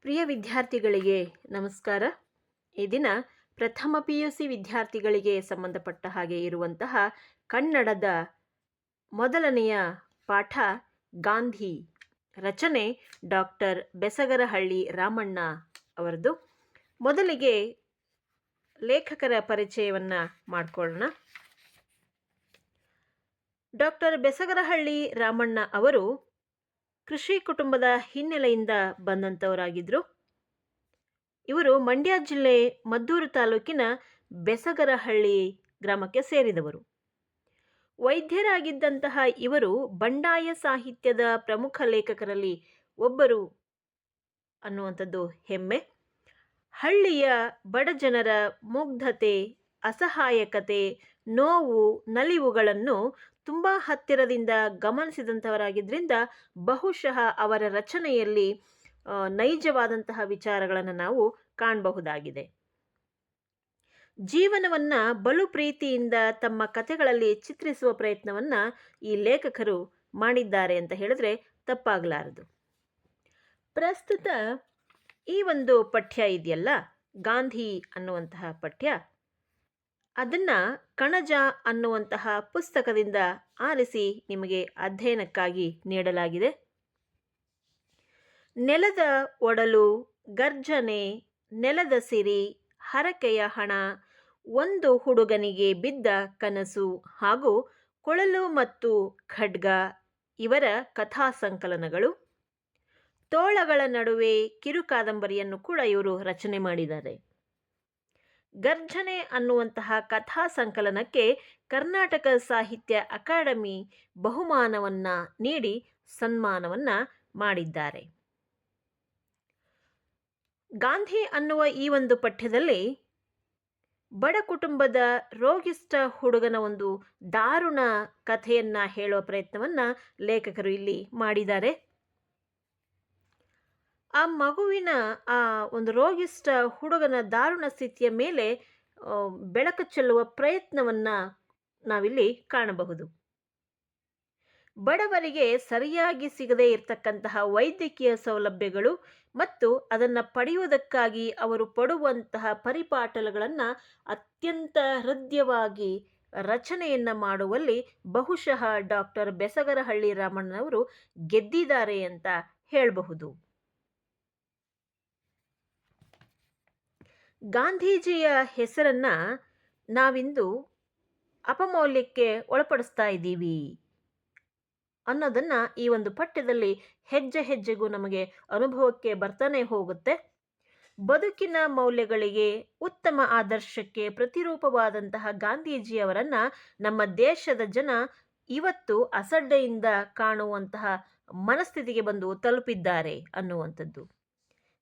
ಪ್ರಿಯ ವಿದ್ಯಾರ್ಥಿಗಳಿಗೆ ನಮಸ್ಕಾರ. ಈ ದಿನ ಪ್ರಥಮ ಪಿ ಯು ಸಿ ವಿದ್ಯಾರ್ಥಿಗಳಿಗೆ ಸಂಬಂಧಪಟ್ಟ ಹಾಗೆ ಇರುವಂತಹ ಕನ್ನಡದ ಮೊದಲನೆಯ ಪಾಠ ಗಾಂಧಿ ರಚನೆ ಡಾಕ್ಟರ್ ಬೆಸಗರಹಳ್ಳಿ ರಾಮಣ್ಣ ಅವರದು. ಮೊದಲಿಗೆ ಲೇಖಕರ ಪರಿಚಯವನ್ನು ಮಾಡಿಕೊಳ್ಳೋಣ. ಡಾಕ್ಟರ್ ಬೆಸಗರಹಳ್ಳಿ ರಾಮಣ್ಣ ಅವರು ಕೃಷಿ ಕುಟುಂಬದ ಹಿನ್ನೆಲೆಯಿಂದ ಬಂದಂಥವರಾಗಿದ್ದರು ಇವರು ಮಂಡ್ಯ ಜಿಲ್ಲೆ ಮದ್ದೂರು ತಾಲೂಕಿನ ಬೆಸಗರಹಳ್ಳಿ ಗ್ರಾಮಕ್ಕೆ ಸೇರಿದವರು. ವೈದ್ಯರಾಗಿದ್ದಂತಹ ಇವರು ಬಂಡಾಯ ಸಾಹಿತ್ಯದ ಪ್ರಮುಖ ಲೇಖಕರಲ್ಲಿ ಒಬ್ಬರು ಅನ್ನುವಂಥದ್ದು ಹೆಮ್ಮೆ. ಹಳ್ಳಿಯ ಬಡಜನರ ಮುಗ್ಧತೆ, ಅಸಹಾಯಕತೆ, ನೋವು, ನಲಿವುಗಳನ್ನು ತುಂಬ ಹತ್ತಿರದಿಂದ ಗಮನಿಸಿದಂಥವರಾಗಿದ್ದರಿಂದ ಬಹುಶಃ ಅವರ ರಚನೆಯಲ್ಲಿ ನೈಜವಾದಂತಹ ವಿಚಾರಗಳನ್ನು ನಾವು ಕಾಣಬಹುದಾಗಿದೆ. ಜೀವನವನ್ನ ಬಲು ಪ್ರೀತಿಯಿಂದ ತಮ್ಮ ಕಥೆಗಳಲ್ಲಿ ಚಿತ್ರಿಸುವ ಪ್ರಯತ್ನವನ್ನ ಈ ಲೇಖಕರು ಮಾಡಿದ್ದಾರೆ ಅಂತ ಹೇಳಿದ್ರೆ ತಪ್ಪಾಗಲಾರದು. ಪ್ರಸ್ತುತ ಈ ಒಂದು ಪಠ್ಯ ಇದೆಯಲ್ಲ, ಗಾಂಧಿ ಅನ್ನುವಂತಹ ಪಠ್ಯ ಅದನ್ನ ಕಣಜ ಅನ್ನುವಂತಹ ಪುಸ್ತಕದಿಂದ ಆರಿಸಿ ನಿಮಗೆ ಅಧ್ಯಯನಕ್ಕಾಗಿ ನೀಡಲಾಗಿದೆ. ನೆಲದ ಒಡಲು, ಗರ್ಜನೆ, ನೆಲದ ಸಿರಿ, ಹರಕೆಯ ಹಣ, ಒಂದು ಹುಡುಗನಿಗೆ ಬಿದ್ದ ಕನಸು ಹಾಗೂ ಕೊಳಲು ಮತ್ತು ಖಡ್ಗ ಇವರ ಕಥಾ ಸಂಕಲನಗಳು. ತೋಳಗಳ ನಡುವೆ ಕಿರುಕಾದಂಬರಿಯನ್ನು ಕೂಡ ಇವರು ರಚನೆ ಮಾಡಿದ್ದಾರೆ. ಗರ್ಜನೆ ಅನ್ನುವಂತಹ ಕಥಾ ಸಂಕಲನಕ್ಕೆ ಕರ್ನಾಟಕ ಸಾಹಿತ್ಯ ಅಕಾಡೆಮಿ ಬಹುಮಾನವನ್ನ ನೀಡಿ ಸನ್ಮಾನವನ್ನ ಮಾಡಿದ್ದಾರೆ. ಗಾಂಧಿ ಅನ್ನುವ ಈ ಒಂದು ಪಠ್ಯದಲ್ಲಿ ಬಡ ಕುಟುಂಬದ ರೋಗಿಷ್ಠ ಹುಡುಗನ ಒಂದು ದಾರುಣ ಕಥೆಯನ್ನ ಹೇಳುವ ಪ್ರಯತ್ನವನ್ನ ಲೇಖಕರು ಇಲ್ಲಿ ಮಾಡಿದ್ದಾರೆ. ಆ ಮಗುವಿನ ಆ ಒಂದು ರೋಗಿಷ್ಠ ಹುಡುಗನ ದಾರುಣ ಸ್ಥಿತಿಯ ಮೇಲೆ ಬೆಳಕು ಚೆಲ್ಲುವ ಪ್ರಯತ್ನವನ್ನ ನಾವಿಲ್ಲಿ ಕಾಣಬಹುದು. ಬಡವರಿಗೆ ಸರಿಯಾಗಿ ಸಿಗದೇ ಇರತಕ್ಕಂತಹ ವೈದ್ಯಕೀಯ ಸೌಲಭ್ಯಗಳು ಮತ್ತು ಅದನ್ನು ಪಡೆಯುವುದಕ್ಕಾಗಿ ಅವರು ಪಡುವಂತಹ ಪರಿಪಾಟಲಗಳನ್ನು ಅತ್ಯಂತ ಹೃದಯವಾಗಿ ರಚನೆಯನ್ನ ಮಾಡುವಲ್ಲಿ ಬಹುಶಃ ಡಾಕ್ಟರ್ ಬೆಸಗರಹಳ್ಳಿ ರಾಮಣ್ಣನವರು ಗೆದ್ದಿದ್ದಾರೆ ಅಂತ ಹೇಳಬಹುದು. ಗಾಂಧೀಜಿಯ ಹೆಸರನ್ನ ನಾವಿಂದು ಅಪಮೌಲ್ಯಕ್ಕೆ ಒಳಪಡಿಸ್ತಾ ಇದ್ದೀವಿ ಅನ್ನೋದನ್ನು ಈ ಒಂದು ಪಠ್ಯದಲ್ಲಿ ಹೆಜ್ಜೆ ಹೆಜ್ಜೆಗೂ ನಮಗೆ ಅನುಭವಕ್ಕೆ ಬರ್ತಾನೆ ಹೋಗುತ್ತೆ. ಬದುಕಿನ ಮೌಲ್ಯಗಳಿಗೆ ಉತ್ತಮ ಆದರ್ಶಕ್ಕೆ ಪ್ರತಿರೂಪವಾದಂತಹ ಗಾಂಧೀಜಿಯವರನ್ನು ನಮ್ಮ ದೇಶದ ಜನ ಇವತ್ತು ಅಸಡ್ಡೆಯಿಂದ ಕಾಣುವಂತಹ ಮನಸ್ಥಿತಿಗೆ ಬಂದು ತಲುಪಿದ್ದಾರೆ ಅನ್ನುವಂಥದ್ದು.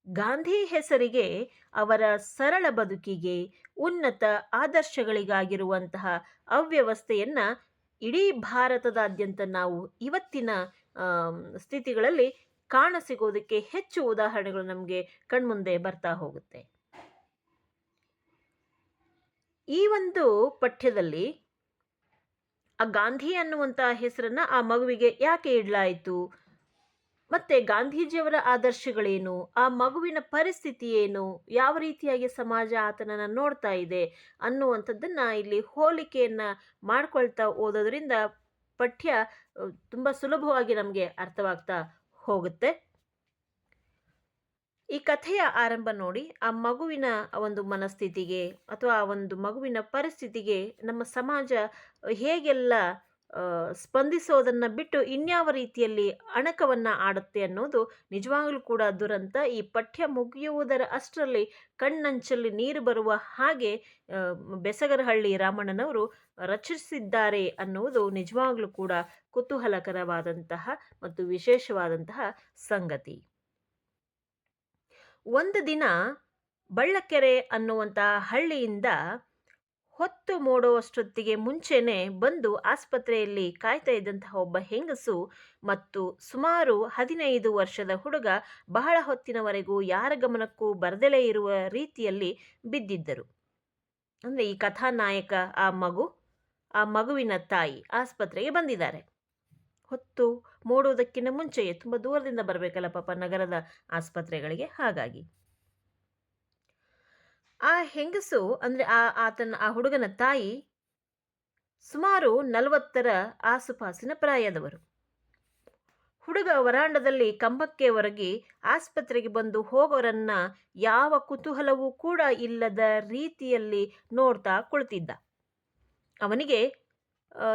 ಗಾಂಧಿ ಹೆಸರಿಗೆ ಅವರ ಸರಳ ಬದುಕಿಗೆ ಉನ್ನತ ಆದರ್ಶಗಳಿಗಾಗಿರುವಂತಹ ಅವ್ಯವಸ್ಥೆಯನ್ನು ಇಡೀ ಭಾರತದಾದ್ಯಂತ ನಾವು ಇವತ್ತಿನ ಸ್ಥಿತಿಗಳಲ್ಲಿ ಕಾಣಸಿಗೋದಕ್ಕೆ ಹೆಚ್ಚು ಉದಾಹರಣೆಗಳು ನಮಗೆ ಕಣ್ಮುಂದೆ ಬರ್ತಾ ಹೋಗುತ್ತೆ. ಈ ಒಂದು ಪಠ್ಯದಲ್ಲಿ ಆ ಗಾಂಧಿ ಅನ್ನುವಂತಹ ಹೆಸರನ್ನ ಆ ಮಗುವಿಗೆ ಯಾಕೆ ಇಡಲಾಯಿತು? ಮತ್ತೆ ಗಾಂಧೀಜಿಯವರ ಆದರ್ಶಗಳೇನು? ಆ ಮಗುವಿನ ಪರಿಸ್ಥಿತಿ ಏನು ಯಾವ ರೀತಿಯಾಗಿ ಸಮಾಜ ಆತನನ್ನು ನೋಡ್ತಾ ಇದೆ ಅನ್ನುವಂಥದ್ದನ್ನು ಇಲ್ಲಿ ಹೋಲಿಕೆಯನ್ನ ಮಾಡ್ಕೊಳ್ತಾ ಓದೋದ್ರಿಂದ ಪಠ್ಯ ತುಂಬ ಸುಲಭವಾಗಿ ನಮಗೆ ಅರ್ಥವಾಗ್ತಾ ಹೋಗುತ್ತೆ. ಈ ಕಥೆಯ ಆರಂಭ ನೋಡಿ, ಆ ಮಗುವಿನ ಒಂದು ಮನಸ್ಥಿತಿಗೆ ಅಥವಾ ಆ ಒಂದು ಮಗುವಿನ ಪರಿಸ್ಥಿತಿಗೆ ನಮ್ಮ ಸಮಾಜ ಹೇಗೆಲ್ಲ ಸ್ಪಂದಿಸೋದನ್ನ ಬಿಟ್ಟು ಇನ್ಯಾವ ರೀತಿಯಲ್ಲಿ ಅಣಕವನ್ನ ಆಡುತ್ತೆ ಅನ್ನೋದು ನಿಜವಾಗಲೂ ಕೂಡ ದುರಂತ. ಈ ಪಠ್ಯ ಮುಗಿಯುವುದರ ಅಷ್ಟರಲ್ಲಿ ಕಣ್ಣಂಚಲ್ಲಿ ನೀರು ಬರುವ ಹಾಗೆ ಬೆಸಗರಹಳ್ಳಿ ರಾಮಣ್ಣನವರು ರಚಿಸಿದ್ದಾರೆ ಅನ್ನುವುದು ನಿಜವಾಗಲೂ ಕೂಡ ಕುತೂಹಲಕರವಾದಂತಹ ಮತ್ತು ವಿಶೇಷವಾದಂತಹ ಸಂಗತಿ. ಒಂದು ದಿನ ಬಳ್ಳಕೆರೆ ಅನ್ನುವಂತಹ ಹಳ್ಳಿಯಿಂದ ಹೊತ್ತು ಮೂಡುವಷ್ಟೊತ್ತಿಗೆ ಮುಂಚೆನೆ ಬಂದು ಆಸ್ಪತ್ರೆಯಲ್ಲಿ ಕಾಯ್ತಾ ಇದ್ದಂತಹ ಒಬ್ಬ ಹೆಂಗಸು ಮತ್ತು ಸುಮಾರು ಹದಿನೈದು ವರ್ಷದ ಹುಡುಗ ಬಹಳ ಹೊತ್ತಿನವರೆಗೂ ಯಾರ ಗಮನಕ್ಕೂ ಬರದಲೇ ಇರುವ ರೀತಿಯಲ್ಲಿ ಬಿದ್ದಿದ್ದರು. ಅಂದರೆ ಈ ಕಥಾನಾಯಕ ಆ ಮಗು, ಆ ಮಗುವಿನ ತಾಯಿ ಆಸ್ಪತ್ರೆಗೆ ಬಂದಿದ್ದಾರೆ. ಹೊತ್ತು ಮೂಡುವುದಕ್ಕಿಂತ ಮುಂಚೆಯೇ, ತುಂಬ ದೂರದಿಂದ ಬರಬೇಕಲ್ಲ ಪಾಪ ನಗರದ ಆಸ್ಪತ್ರೆಗಳಿಗೆ ಹಾಗಾಗಿ. ಆ ಹೆಂಗಸು ಅಂದರೆ ಆ ಆತನ, ಆ ಹುಡುಗನ ತಾಯಿ ಸುಮಾರು ನಲವತ್ತರ ಆಸುಪಾಸಿನ ಪ್ರಾಯದವರು. ಹುಡುಗ ವರಾಂಡದಲ್ಲಿ ಕಂಬಕ್ಕೆ ಒರಗಿ ಆಸ್ಪತ್ರೆಗೆ ಬಂದು ಹೋಗೋರನ್ನ ಯಾವ ಕುತೂಹಲವೂ ಕೂಡ ಇಲ್ಲದ ರೀತಿಯಲ್ಲಿ ನೋಡ್ತಾ ಕುಳಿತಿದ್ದ. ಅವನಿಗೆ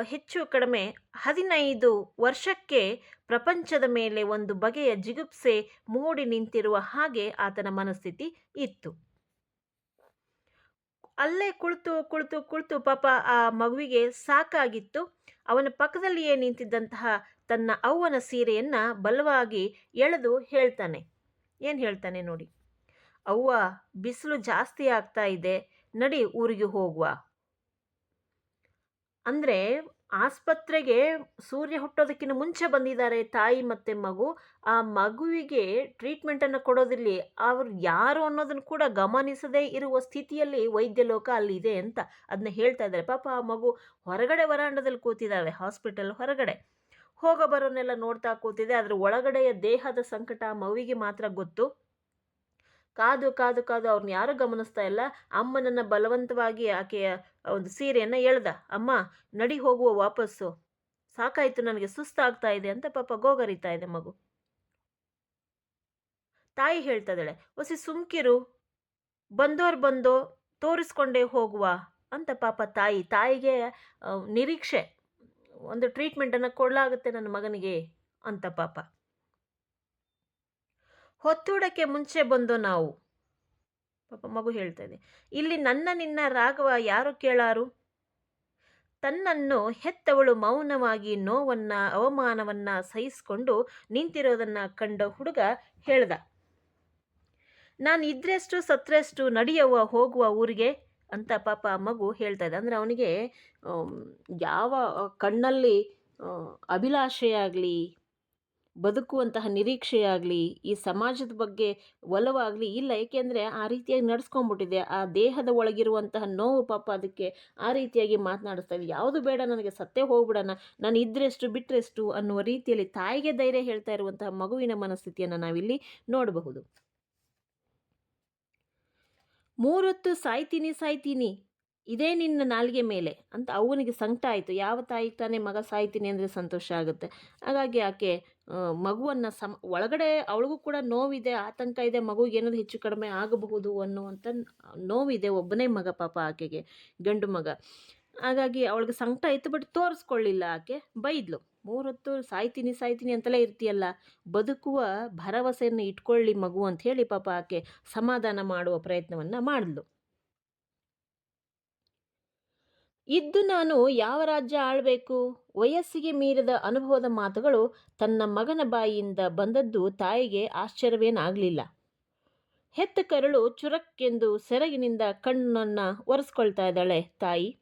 ಹೆಚ್ಚು ಕಡಿಮೆ ಹದಿನೈದು ವರ್ಷಕ್ಕೆ ಪ್ರಪಂಚದ ಮೇಲೆ ಒಂದು ಬಗೆಯ ಜಿಗುಪ್ಸೆ ಮೂಡಿ ನಿಂತಿರುವ ಹಾಗೆ ಆತನ ಮನಸ್ಥಿತಿ ಇತ್ತು. ಅಲ್ಲೇ ಕುಳಿತು ಕುಳಿತು ಕುಳಿತು ಪಾಪ ಆ ಮಗುವಿಗೆ ಸಾಕಾಗಿತ್ತು. ಅವನ ಪಕ್ಕದಲ್ಲಿಯೇ ನಿಂತಿದ್ದಂತಹ ತನ್ನ ಅವ್ವನ ಸೀರೆಯನ್ನು ಬಲವಾಗಿ ಎಳೆದು ಹೇಳ್ತಾನೆ. ಏನು ಹೇಳ್ತಾನೆ ನೋಡಿ. ಅವ್ವ, ಬಿಸಿಲು ಜಾಸ್ತಿ ಆಗ್ತಾ ಇದೆ, ನಡಿ ಊರಿಗೆ ಹೋಗುವ. ಅಂದರೆ ಆಸ್ಪತ್ರೆಗೆ ಸೂರ್ಯ ಹುಟ್ಟೋದಕ್ಕಿಂತ ಮುಂಚೆ ಬಂದಿದ್ದಾರೆ ತಾಯಿ ಮತ್ತು ಮಗು. ಆ ಮಗುವಿಗೆ ಟ್ರೀಟ್ಮೆಂಟನ್ನು ಕೊಡೋದಿಲ್ಲಿ ಅವರು ಯಾರು ಅನ್ನೋದನ್ನು ಕೂಡ ಗಮನಿಸದೇ ಇರುವ ಸ್ಥಿತಿಯಲ್ಲಿ ವೈದ್ಯ ಲೋಕ ಅಲ್ಲಿದೆ ಅಂತ ಅದನ್ನ ಹೇಳ್ತಾ ಇದ್ದಾರೆ. ಪಾಪ ಆ ಮಗು ಹೊರಗಡೆ ವರಾಂಡದಲ್ಲಿ ಕೂತಿದ್ದಾವೆ ಹಾಸ್ಪಿಟಲ್ ಹೊರಗಡೆ. ಹೋಗೋ ಬರೋನೆಲ್ಲ ನೋಡ್ತಾ ಕೂತಿದೆ ಅದರ ಒಳಗಡೆಯ ದೇಹದ ಸಂಕಟ ಮಗುವಿಗೆ ಮಾತ್ರ ಗೊತ್ತು. ಕಾದು ಕಾದು ಕಾದು ಅವ್ರನ್ನ ಯಾರೂ ಗಮನಿಸ್ತಾ ಇಲ್ಲ. ಅಮ್ಮನನ್ನ ಬಲವಂತವಾಗಿ ಆಕೆಯ ಒಂದು ಸೀರೆಯನ್ನು ಎಳ್ದ. ಅಮ್ಮ, ನಡಿ ಹೋಗುವ ವಾಪಸ್ಸು. ಸಾಕಾಯಿತು, ನನಗೆ ಸುಸ್ತಾಗ್ತಾ ಇದೆ ಅಂತ ಪಾಪ ಗೋಗರಿತಾ ಇದೆ ಮಗು. ತಾಯಿ ಹೇಳ್ತದಳೆ ಒಸಿ ಸುಮ್ಕಿರು. ಬಂದೋರ್ ಬಂದೋ ತೋರಿಸ್ಕೊಂಡೇ ಹೋಗುವ ಅಂತ ಪಾಪ ತಾಯಿ. ತಾಯಿಗೆ ನಿರೀಕ್ಷೆ. ಒಂದು ಟ್ರೀಟ್ಮೆಂಟನ್ನು ಕೊಡಲಾಗುತ್ತೆ ನನ್ನ ಮಗನಿಗೆ ಅಂತ ಪಾಪ. ಹೊತ್ತೂಡಕ್ಕೆ ಮುಂಚೆ ಬಂದು ನಾವು. ಪಾಪ ಮಗು ಹೇಳ್ತಾ ಇದೆ. ಇಲ್ಲಿ ನನ್ನ ನಿನ್ನ ರಾಗವ ಯಾರು ಕೇಳಾರು? ತನ್ನನ್ನು ಹೆತ್ತವಳು ಮೌನವಾಗಿ ನೋವನ್ನ, ಅವಮಾನವನ್ನ ಸಹಿಸಿಕೊಂಡು ನಿಂತಿರೋದನ್ನ ಕಂಡ ಹುಡುಗ ಹೇಳ್ದ. ನಾನು ಇದ್ರೆಷ್ಟು ಸತ್ರೆಷ್ಟು ನಡೆಯುವ, ಹೋಗುವ ಊರಿಗೆ? ಅಂತ ಪಾಪ ಮಗು ಹೇಳ್ತಾ ಇದೆ. ಅಂದರೆ ಅವನಿಗೆ ಯಾವ ಕಣ್ಣಲ್ಲಿ ಅಭಿಲಾಷೆಯಾಗಲಿ ಬದುಕುವಂತಹ ನಿರೀಕ್ಷೆಯಾಗಲಿ, ಈ ಸಮಾಜದ ಬಗ್ಗೆ ಒಲವಾಗಲಿ, ಇಲ್ಲ ಏಕೆಂದರೆ ಆ ರೀತಿಯಾಗಿ ನಡ್ಸ್ಕೊಂಡ್ಬಿಟ್ಟಿದೆ ಆ ದೇಹದ ಒಳಗಿರುವಂತಹ ನೋವು ಪಾಪ ಅದಕ್ಕೆ ಆ ರೀತಿಯಾಗಿ ಮಾತನಾಡಿಸ್ತಾ ಇದೆ. ಯಾವುದು ಬೇಡ, ನನಗೆ ಸತ್ತೇ ಹೋಗ್ಬಿಡೋಣ. ನಾನು ಇದ್ರೆಷ್ಟು ಬಿಟ್ಟರೆಷ್ಟು ಅನ್ನುವ ರೀತಿಯಲ್ಲಿ ತಾಯಿಗೆ ಧೈರ್ಯ ಹೇಳ್ತಾ ಇರುವಂತಹ ಮಗುವಿನ ಮನಸ್ಥಿತಿಯನ್ನು ನಾವಿಲ್ಲಿ ನೋಡಬಹುದು. ಮೂರೊತ್ತು ಸಾಯ್ತೀನಿ ಸಾಯ್ತೀನಿ, ಇದೇ ನಿನ್ನ ನಾಲಿಗೆ ಮೇಲೆ ಅಂತ ಅವನಿಗೆ ಸಂಕಟ ಆಯಿತು. ಯಾವ ತಾಯಿ ತಾನೇ ಮಗ ಸಾಯ್ತೀನಿ ಅಂದರೆ ಸಂತೋಷ ಆಗುತ್ತೆ. ಹಾಗಾಗಿ ಆಕೆ ಮಗುವನ್ನು ಸಮ, ಒಳಗಡೆ ಅವಳಿಗೂ ಕೂಡ ನೋವಿದೆ, ಆತಂಕ ಇದೆ ಮಗುಗೆ ಏನಾದ್ರು ಹೆಚ್ಚು ಕಡಿಮೆ ಆಗಬಹುದು ಅನ್ನುವಂಥ ನೋವಿದೆ ಒಬ್ಬನೇ ಮಗ ಪಾಪ ಆಕೆಗೆ, ಗಂಡು ಮಗ. ಹಾಗಾಗಿ ಅವಳಿಗೆ ಸಂಕಟ ಇತ್ತು ಬಟ್ ತೋರಿಸ್ಕೊಳ್ಳಿಲ್ಲ ಆಕೆ, ಬೈದ್ಲು. ಮೂರೊತ್ತು ಸಾಯ್ತೀನಿ ಸಾಯ್ತೀನಿ ಅಂತಲೇ ಇರ್ತೀಯಲ್ಲ, ಬದುಕುವ ಭರವಸೆಯನ್ನು ಇಟ್ಕೊಳ್ಳಿ ಮಗು ಅಂತ ಹೇಳಿ ಪಾಪ ಆಕೆ ಸಮಾಧಾನ ಮಾಡುವ ಪ್ರಯತ್ನವನ್ನು ಮಾಡಿದ್ಲು. ಇದ್ದು ನಾನು ಯಾವ ರಾಜ್ಯ ಆಳಬೇಕು? ವಯಸ್ಸಿಗೆ ಮೀರಿದ ಅನುಭವದ ಮಾತುಗಳು ತನ್ನ ಮಗನ ಬಾಯಿಯಿಂದ ಬಂದದ್ದು ತಾಯಿಗೆ ಆಶ್ಚರ್ಯವೇನಾಗಲಿಲ್ಲ. ಹೆತ್ತ ಕರಳು ಚುರಕ್ಕೆಂದು ಸೆರಗಿನಿಂದ ಕಣ್ಣನ್ನು ಒರೆಸ್ಕೊಳ್ತಾ ಇದ್ದಾಳೆ ತಾಯಿ.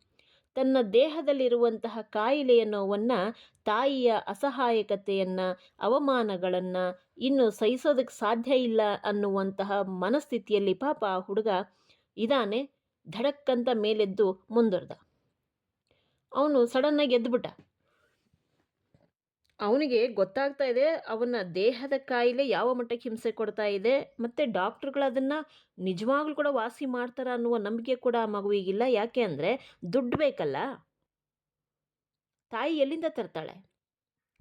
ತನ್ನ ದೇಹದಲ್ಲಿರುವಂತಹ ಕಾಯಿಲೆಯ ನೋವನ್ನು ತಾಯಿಯ ಅಸಹಾಯಕತೆಯನ್ನು, ಅವಮಾನಗಳನ್ನು ಇನ್ನು ಸಹಿಸೋದಕ್ಕೆ ಸಾಧ್ಯ ಇಲ್ಲ ಅನ್ನುವಂತಹ ಮನಸ್ಥಿತಿಯಲ್ಲಿ ಪಾಪ ಹುಡುಗ ಇದಾನೆ, ಧಡಕ್ಕಂತ ಮೇಲೆದ್ದು ಮುಂದುವರೆದ ಅವನು ಸಡನ್ನಾಗಿ ಎದ್ದುಬಿಟ್ಟ ಅವನಿಗೆ ಗೊತ್ತಾಗ್ತಾ ಇದೆ, ಅವನ ದೇಹದ ಕಾಯಿಲೆ ಯಾವ ಮಟ್ಟಕ್ಕೆ ಹಿಂಸೆ ಕೊಡ್ತಾ ಇದೆ, ಮತ್ತು ಡಾಕ್ಟ್ರುಗಳು ಅದನ್ನು ನಿಜವಾಗ್ಲೂ ಕೂಡ ವಾಸಿ ಮಾಡ್ತಾರ ಅನ್ನುವ ನಂಬಿಕೆ ಕೂಡ ಆ ಮಗುವಿಗಿಲ್ಲ. ಯಾಕೆ ಅಂದರೆ ದುಡ್ಡು ಬೇಕಲ್ಲ. ತಾಯಿ ಎಲ್ಲಿಂದ ತರ್ತಾಳೆ?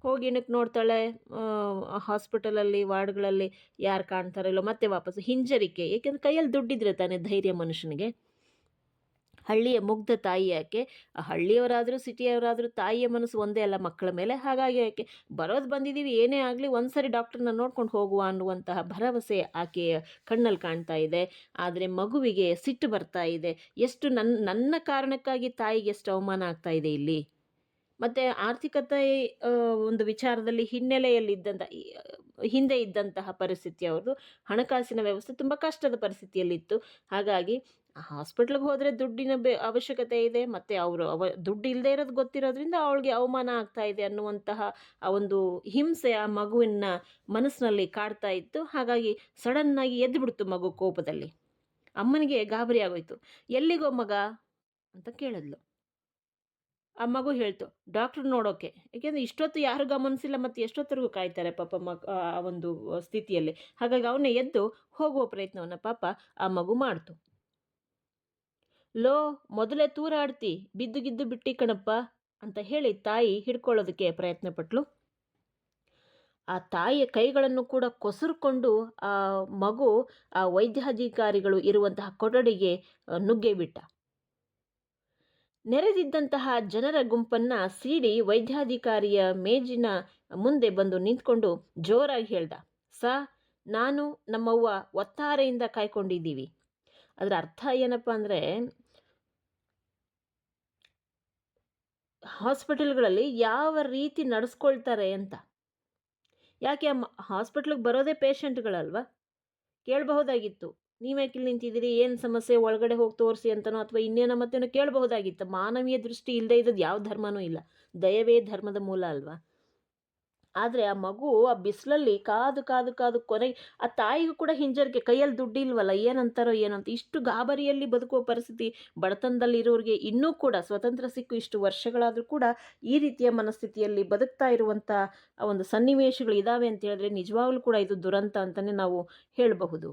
ಹೋಗಿ ಏನಕ್ಕೆ ನೋಡ್ತಾಳೆ? ಹಾಸ್ಪಿಟಲಲ್ಲಿ ವಾರ್ಡ್ಗಳಲ್ಲಿ ಯಾರು ಕಾಣ್ತಾರಲ್ಲೋ ಮತ್ತೆ ವಾಪಸ್ ಹಿಂಜರಿಕೆ. ಏಕೆಂದ್ರೆ ಕೈಯಲ್ಲಿ ದುಡ್ಡಿದ್ರೆ ತಾನೇ ಧೈರ್ಯ ಮನುಷ್ಯನಿಗೆ. ಹಳ್ಳಿಯ ಮುಗ್ಧ ತಾಯಿ ಯಾಕೆ? ಹಳ್ಳಿಯವರಾದರೂ, ಸಿಟಿಯವರಾದರೂ ತಾಯಿಯ ಮನಸ್ಸು ಒಂದೇ ಅಲ್ಲ ಮಕ್ಕಳ ಮೇಲೆ. ಹಾಗಾಗಿ ಯಾಕೆ? ಬರೋದು ಬಂದಿದ್ದೀವಿ ಏನೇ ಆಗಲಿ ಒಂದು ಸರಿ ಡಾಕ್ಟ್ರನ್ನ ನೋಡ್ಕೊಂಡು ಹೋಗುವ ಅನ್ನುವಂತಹ ಭರವಸೆ ಆಕೆಯ ಕಣ್ಣಲ್ಲಿ ಕಾಣ್ತಾ ಇದೆ. ಆದರೆ ಮಗುವಿಗೆ ಸಿಟ್ಟು ಬರ್ತಾ ಇದೆ. ಎಷ್ಟು ನನ್ನ ನನ್ನ ಕಾರಣಕ್ಕಾಗಿ ತಾಯಿಗೆ ಎಷ್ಟು ಅವಮಾನ ಆಗ್ತಾ ಇದೆ ಇಲ್ಲಿ? ಮತ್ತು ಆರ್ಥಿಕತೆ ಒಂದು ವಿಚಾರದಲ್ಲಿ ಹಿನ್ನೆಲೆಯಲ್ಲಿದ್ದಂಥ ಈ- ಹಿಂದೆ ಇದ್ದಂತಹ ಪರಿಸ್ಥಿತಿ ಅವ್ರದ್ದು. ಹಣಕಾಸಿನ ವ್ಯವಸ್ಥೆ ತುಂಬ ಕಷ್ಟದ ಪರಿಸ್ಥಿತಿಯಲ್ಲಿತ್ತು. ಹಾಗಾಗಿ ಹಾಸ್ಪಿಟ್ಲಿಗೆ ಹೋದರೆ ದುಡ್ಡಿನ ಬೆ, ಅವಶ್ಯಕತೆ ಇದೆ, ಮತ್ತು ಅವರು ಅವ, ದುಡ್ಡು ಇಲ್ಲದೆ ಇರೋದು ಗೊತ್ತಿರೋದ್ರಿಂದ ಅವಳಿಗೆ ಅವಮಾನ ಆಗ್ತಾ ಇದೆ ಅನ್ನುವಂತಹ ಆ ಒಂದು ಹಿಂಸೆ ಆ ಮಗುವಿನ ಮನಸ್ಸಿನಲ್ಲಿ ಕಾಡ್ತಾ ಇತ್ತು. ಹಾಗಾಗಿ ಸಡನ್ನಾಗಿ ಎದ್ದುಬಿಡ್ತು ಮಗು ಕೋಪದಲ್ಲಿ. ಅಮ್ಮನಿಗೆ ಗಾಬರಿ ಆಗೋಯ್ತು. ಎಲ್ಲಿಗೋ ಮಗ ಅಂತ ಕೇಳಿದ್ಲು. ಆ ಮಗು ಹೇಳ್ತು, ಡಾಕ್ಟ್ರ್ ನೋಡೋಕ್ಕೆ ಏಕೆಂದರೆ ಇಷ್ಟೊತ್ತು ಯಾರು ಗಮನಿಸಿಲ್ಲ ಮತ್ತು ಎಷ್ಟೊತ್ತರೆಗೂ ಕಾಯ್ತಾರೆ ಪಾಪ ಮಗ ಆ ಒಂದು ಸ್ಥಿತಿಯಲ್ಲಿ. ಹಾಗಾಗಿ ಅವನ್ನ ಎದ್ದು ಹೋಗುವ ಪ್ರಯತ್ನವನ್ನು ಪಾಪ ಆ ಮಗು ಮಾಡ್ತು. ಲೋ, ಮೊದಲೇ ತೂರಾಡ್ತಿ, ಬಿದ್ದು ಗಿದ್ದು ಬಿಟ್ಟಿ ಕಣಪ್ಪ, ಅಂತ ಹೇಳಿ ತಾಯಿ ಹಿಡ್ಕೊಳ್ಳೋದಕ್ಕೆ ಪ್ರಯತ್ನ ಪಟ್ಲು ಆ ತಾಯಿಯ ಕೈಗಳನ್ನು ಕೂಡ ಕೊಸರುಕೊಂಡು ಆ ಮಗು ಆ ವೈದ್ಯಾಧಿಕಾರಿಗಳು ಇರುವಂತಹ ಕೊಠಡಿಗೆ ನುಗ್ಗೇ ಬಿಟ್ಟ ನೆರೆದಿದ್ದಂತಹ ಜನರ ಗುಂಪನ್ನ ಸೀಡಿ ವೈದ್ಯಾಧಿಕಾರಿಯ ಮೇಜಿನ ಮುಂದೆ ಬಂದು ನಿಂತ್ಕೊಂಡು ಜೋರಾಗಿ ಹೇಳ್ದ, ಸ, ನಾನು ನಮ್ಮವ್ವ ಒತ್ತಾರೆಯಿಂದ ಕಾಯ್ಕೊಂಡಿದ್ದೀವಿ. ಅದರ ಅರ್ಥ ಏನಪ್ಪ ಅಂದರೆ, ಹಾಸ್ಪಿಟಲ್ಗಳಲ್ಲಿ ಯಾವ ರೀತಿ ನಡೆಸ್ಕೊಳ್ತಾರೆ ಅಂತ. ಯಾಕೆ ಹಾಸ್ಪಿಟ್ಲಿಗೆ ಬರೋದೇ ಪೇಷಂಟ್ಗಳಲ್ವಾ? ಕೇಳಬಹುದಾಗಿತ್ತು. ನೀವ್ಯಾಕೆ ಇಲ್ಲಿ ನಿಂತಿದ್ದೀರಿ? ಏನು ಸಮಸ್ಯೆ? ಒಳಗಡೆ ಹೋಗಿ ತೋರಿಸಿ ಅಂತನೋ ಅಥವಾ ಇನ್ನೇನೋ ಮತ್ತೇನೋ ಕೇಳಬಹುದಾಗಿತ್ತು. ಮಾನವೀಯ ದೃಷ್ಟಿ ಇಲ್ಲದೆ ಇದ್ದದ್ದು ಯಾವ ಧರ್ಮನೂ ಇಲ್ಲ. ದಯವೇ ಧರ್ಮದ ಮೂಲ ಅಲ್ವಾ? ಆದರೆ ಆ ಮಗು ಆ ಬಿಸಿಲಲ್ಲಿ ಕಾದು ಕಾದು ಕಾದು ಕೊನೆಗೆ ಆ ತಾಯಿಗೂ ಕೂಡ ಹಿಂಜರಿಕೆ, ಕೈಯಲ್ಲಿ ದುಡ್ಡಿಲ್ವಲ್ಲ, ಏನಂತಾರೋ ಏನಂತ ಇಷ್ಟು ಗಾಬರಿಯಲ್ಲಿ ಬದುಕುವ ಪರಿಸ್ಥಿತಿ ಬಡತನದಲ್ಲಿರೋರಿಗೆ ಇನ್ನೂ ಕೂಡ ಸ್ವತಂತ್ರ ಸಿಕ್ಕು ಇಷ್ಟು ವರ್ಷಗಳಾದರೂ ಕೂಡ ಈ ರೀತಿಯ ಮನಸ್ಥಿತಿಯಲ್ಲಿ ಬದುಕ್ತಾ ಇರುವಂಥ ಒಂದು ಸನ್ನಿವೇಶಗಳು ಇದ್ದಾವೆ ಅಂತ ಹೇಳಿದ್ರೆ ನಿಜವಾಗ್ಲೂ ಕೂಡ ಇದು ದುರಂತ ಅಂತಲೇ ನಾವು ಹೇಳಬಹುದು.